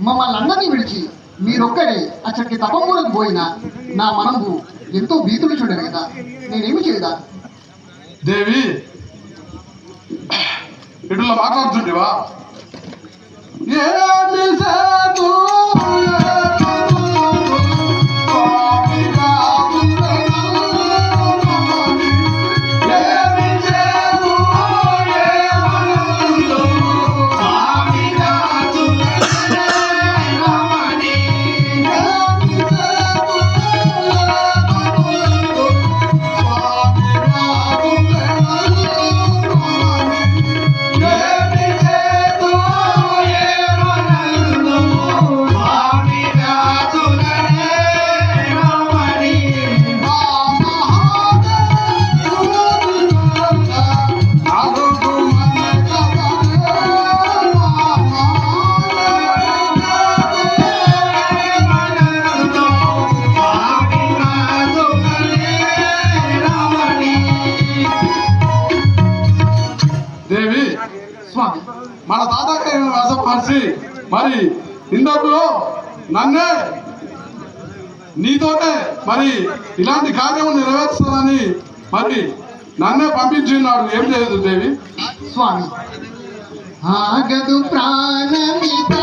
మమ్మల్ని అందరినీ విడిచి మీరొక్కడే అచ్చటి తపమూలకు పోయిన నా మనము ఎంతో భీతులు చూడరు కదా? నేనేమి చేయదా? దేవి ఇట్లా మాట్లాడుతుండేవా? దేవి స్వామి మన తాతగారిని వశపరిచి మరి ఇందరిలో నన్నే నీతోనే మరి ఇలాంటి కార్యము నెరవేర్చాలని మరి నన్నే పంపించున్నాడు ఏం చేయదు దేవి? స్వామి. ఆగదు ప్రాణమితా